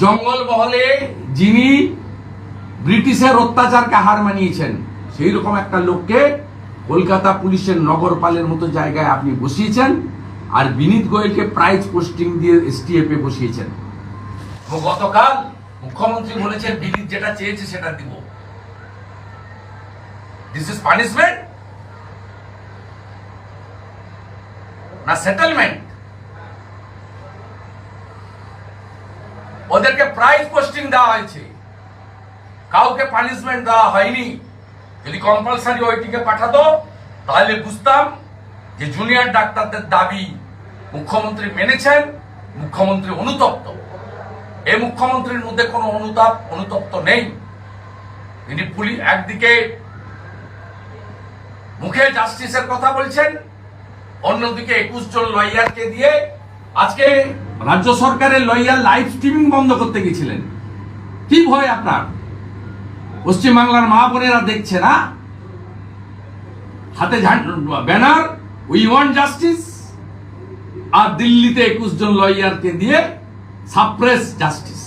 জঙ্গলমহলে যিনি ব্রিটিশের অত্যাচারকে হার মানিয়েছেন সেই রকম একটা লোককে কলকাতা পুলিশের নগরপালের মতো জায়গায় আপনি বসিয়েছেন আর বিনীত গোয়েলকে প্রাইজ পোস্টিং দিয়ে এসটিএফ বসিয়েছেন। গতকাল মুখ্যমন্ত্রী বলেছেন, বিনীত যেটা চেয়েছে সেটা দিব। দিস ইজ পানিশমেন্ট না সেটেলমেন্ট ওদেরকে প্রাইজ পোস্টিং দেওয়া হয়েছে। কাউকে পানিশমেন্ট দেওয়া হয়নি। যদি কম্পালসারি ওইটিকে পাঠাতো, তাহলে বুঝতাম যে জুনিয়র ডাক্তারদের দাবি মুখ্যমন্ত্রী মেনেছেন, মুখ্যমন্ত্রী অনুতপ্ত। এই মুখ্যমন্ত্রীর মধ্যে কোনো অনুতাপ, অনুতপ্ত নেই। তিনি পুলিশ একদিকে মুখে জাস্টিসের কথা বলছেন, অন্যদিকে একুশ জন লয়ারকে দিয়ে আজকে রাজ্য সরকারের লয়ার লাইভ স্ট্রিমিং বন্ধ করতে গেছিলেন। কি ভয় আপনার? পশ্চিমবাংলার মা বোনেরা দেখছে না? হাতে ব্যানার, উই ওয়ান্ট জাস্টিস, আর দিল্লিতে একুশ জন লয়ারকে দিয়ে সাপ্রেস জাস্টিস।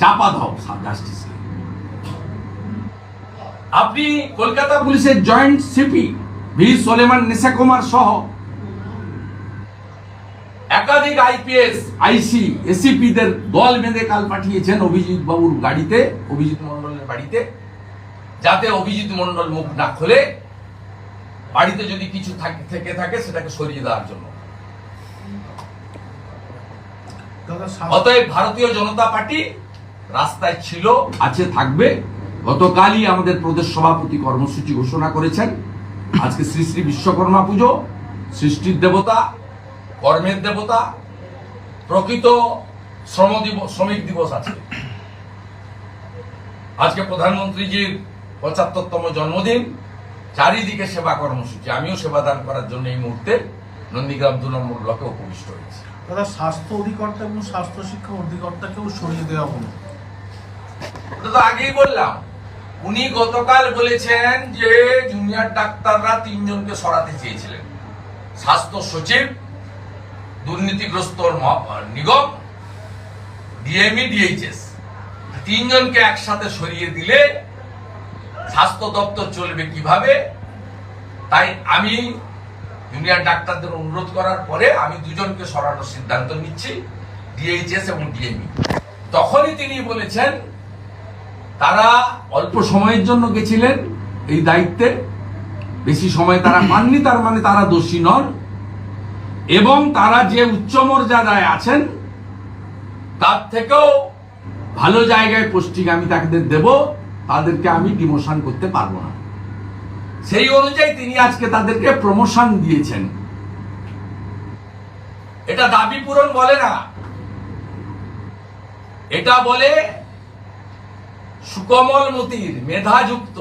চাপা দাও জাস্টিস। আপনি কলকাতা পুলিশের joint CP V. Solomon Nesa Kumar সহ একাধিক আইপিএস আইসি এসিপিদের দল বেঁধে কাল পাঠিয়েছেন অভিজিৎ বাবুর গাড়িতে অভিজিৎ মন্ডলের বাড়িতে যাতে অভিজিৎ মন্ডল মুখ না খোলে। বাড়িতে যদি কিছু থাকে থেকে থাকে সেটাকে সরিয়ে দেওয়ার জন্য। অতএব ভারতীয় জনতা পার্টি রাস্তায় ছিল আছে থাকবে। গতকালই আমাদের প্রদেশ সভাপতি কর্মসূচি ঘোষণা করেছেন। আজকে শ্রী শ্রী বিশ্বকর্মা পুজো সৃষ্টির দেবতা কর্মের দেবতা প্রকৃত শ্রম দিবস শ্রমিক দিবস আছে। আজকে প্রধানমন্ত্রীজির পঁচাত্তরতম জন্মদিন চারিদিকে সেবা কর্মসূচি। আমিও সেবাদান করার জন্য এই মুহূর্তে নন্দীগ্রাম দু নম্বর ব্লকে উপবিষ্ট হয়েছি। দাদা স্বাস্থ্য অধিকর্তা এবং স্বাস্থ্য শিক্ষা অধিকর্তাকেও সরিয়ে দেওয়া হলো। ওটা তো আগেই বললাম। উনি গতকাল বলেছেন যে জুনিয়র ডাক্তাররা তিনজনকে সরাতে চেয়েছিলেন। স্বাস্থ্য সচিব দুর্নীতিগ্রস্ত নিগম ডিএমই ডিএইচএস তিনজনকে একসাথে সরিয়ে দিলে স্বাস্থ্য দপ্তর চলবে কীভাবে, তাই আমি জুনিয়র ডাক্তারদের অনুরোধ করার পরে আমি দুজনকে সরানোর সিদ্ধান্ত নিচ্ছি ডিএইচএস এবং ডিএমই তখনই তিনি বলেছেন, তারা অল্প সময়ের জন্য গেছিলেন এই দায়িত্বে, বেশি সময় তারা পাননি তার মানে তারা দোষী নন। এবং তারা যে উচ্চ মর্যাদায় আছেন, তার থেকেও ভালো জায়গায় পোস্টিং আমি তাদের দেব, তাদেরকে আমি ডিমোশন করতে পারব না। সেই অনুযায়ী তিনি আজকে তাদেরকে প্রমোশন দিয়েছেন। এটা দাবি পূরণ বলে না। এটা বলে সুকমল মতির মেধাযুক্ত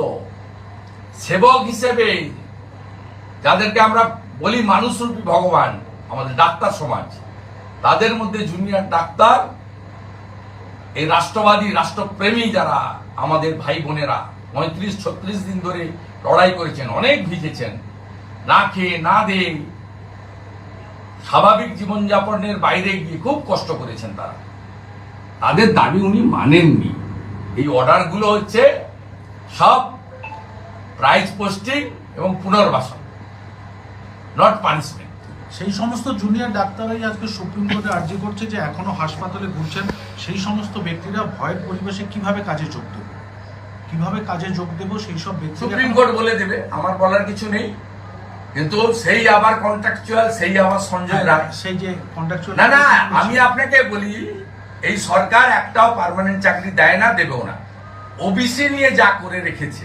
সেবক হিসেবে, যাদেরকে আমরা বলি মানুষরূপী ভগবান আমাদের ডাক্তার সমাজ। তাদের মধ্যে জুনিয়র ডাক্তার, এই রাষ্ট্রবাদী, রাষ্ট্রপ্রেমী যারা আমাদের ভাই বোনেরা পঁয়ত্রিশ, ছত্রিশ দিন ধরে লড়াই করেছেন, অনেক ভিজেছেন, না খেয়ে, না দিয়ে স্বাভাবিক জীবনযাপনের বাইরে গিয়ে খুব কষ্ট করেছেন তারা। তাদের দাবি উনি মানেননি। এই অর্ডারগুলো হচ্ছে সব প্রাইজ পোস্টিং এবং পুনর্বাসন নট পানিশমেন্ট সেই সমস্ত জুনিয়র ডাক্তাররাই আজকে সুপ্রিম কোর্টে আর্জি করছে যে এখনও হাসপাতালে ঘুরছেন। সেই সমস্ত ব্যক্তিরা ভয়ের পরিবেশে কীভাবে কাজে যোগ দেবে? কীভাবে কাজে যোগ দেবো সেই সব ব্যক্তিরা সুপ্রিম কোর্ট বলে দেবে। আমার বলার কিছু নেই। কিন্তু সেই আবার কন্ট্রাকচুয়াল সেই আবার সঞ্জয় রায়। সেই যে কন্ট্রাকচুয়াল না না আমি আপনাকে বলি এই সরকার একটাও পার্মানেন্ট চাকরি দেয় না দেবেও না। ওবিসি নিয়ে যা করে রেখেছে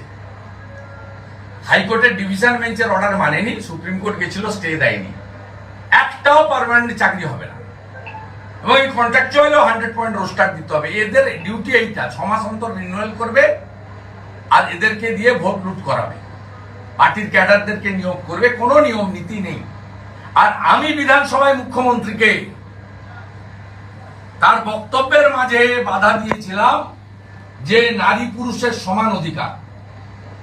হাইকোর্টের ডিভিশন বেঞ্চের অর্ডার মানেনি সুপ্রিম কোর্ট গেছিল স্টে দেয়নি। একটাও পার্মানেন্ট চাকরি হবে না। এবং এই কন্ট্রাকচুয়ালও হান্ড্রেড পয়েন্ট রোস্টার দিতে হবে। এদের ডিউটি এইটা, ছ মাস অন্তর রিনুয়াল করবে আর এদেরকে দিয়ে ভোট লুট করাবে। পার্টির ক্যাডারদেরকে নিয়োগ করবে, কোনো নিয়ম, নীতি নেই। আর আমি বিধানসভায় মুখ্যমন্ত্রীকে তার বক্তব্যের মাঝে বাধা দিয়েছিলাম যে নারী পুরুষের সমান অধিকার।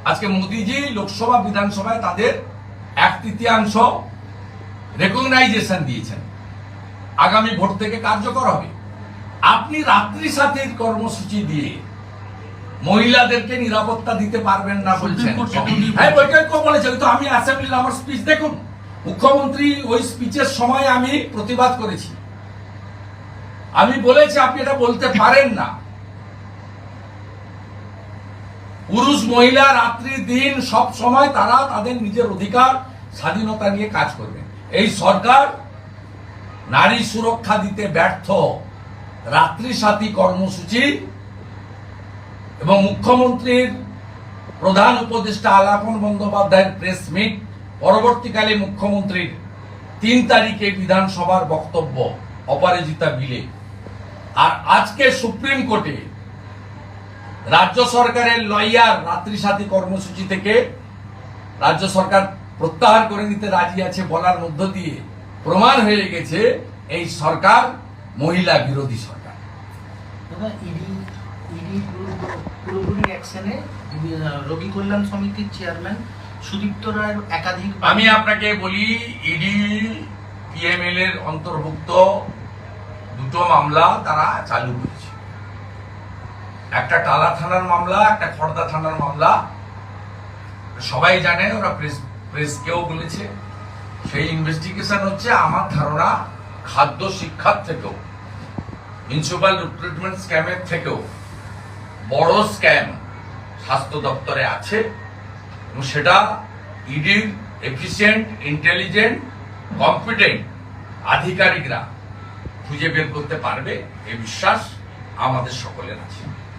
আজকে মোদিজি লোকসভা বিধানসভায় তাদের এক তৃতীয়াংশ রেকগনাইজেশন দিয়েছেন। আগামী ভোট থেকে কার্যকর হবে। আপনি রাত্রি সাথীর কর্মসূচি দিয়ে মহিলাদেরকে নিরাপত্তা দিতে পারবেন না বলছেন। হ্যাঁ বৈঠক বলেছে তো আমি অ্যাসেম্বলির আমার স্পিচ দেখুন। মুখ্যমন্ত্রী ওই স্পিচের সময় আমি প্রতিবাদ করেছি। আমি বলেছি আপনি এটা বলতে পারেন না। পুরুষ মহিলা রাত্রি দিন সব সময় তারা তাদের নিজের অধিকার স্বাধীনতা নিয়ে কাজ করবেন এই সরকার নারী সুরক্ষা দিতে ব্যর্থ রাত্রি সাথী কর্মসূচি এবং মুখ্যমন্ত্রীর প্রধান উপদেষ্টা আলাপন বন্দ্যোপাধ্যায়ের প্রেস মিট, পরবর্তীকালে মুখ্যমন্ত্রীর তিন তারিখে বিধানসভার বক্তব্য অপরাজিতা বিলে আর আজকে সুপ্রিম কোর্টে রাজ্য সরকারের লয়ার রাত্রি সাথী কর্মসূচি থেকে রাজ্য সরকার প্রত্যাহার করে নিতে রাজি আছে বলার মধ্য দিয়ে প্রমাণ হয়ে গেছে এই সরকার মহিলা বিরোধী সরকার। রোগী কল্যাণ সমিতির চেয়ারম্যান সুদীপ্ত রায়ের একাধিক আমি আপনাকে বলি ইডি পিএমএল এর অন্তর্ভুক্ত দুটো মামলা তারা চালু করেছে। একটা টালা থানার মামলা একটা খড়দা থানার মামলা। সবাই জানে ওরা প্রেস প্রেসকেও বলেছে, সেই ইনভেস্টিগেশন হচ্ছে আমার ধারণা খাদ্য শিক্ষার থেকেও মিউনিসিপাল রিক্রুটমেন্ট স্ক্যামের থেকেও বড় স্ক্যাম স্বাস্থ্য দপ্তরে আছে এবং সেটা ইডির এফিসিয়েন্ট ইন্টেলিজেন্ট কম্পিটেন্ট আধিকারিকরা খুঁজে বের করতে পারবে এই বিশ্বাস আমাদের সকলের আছে।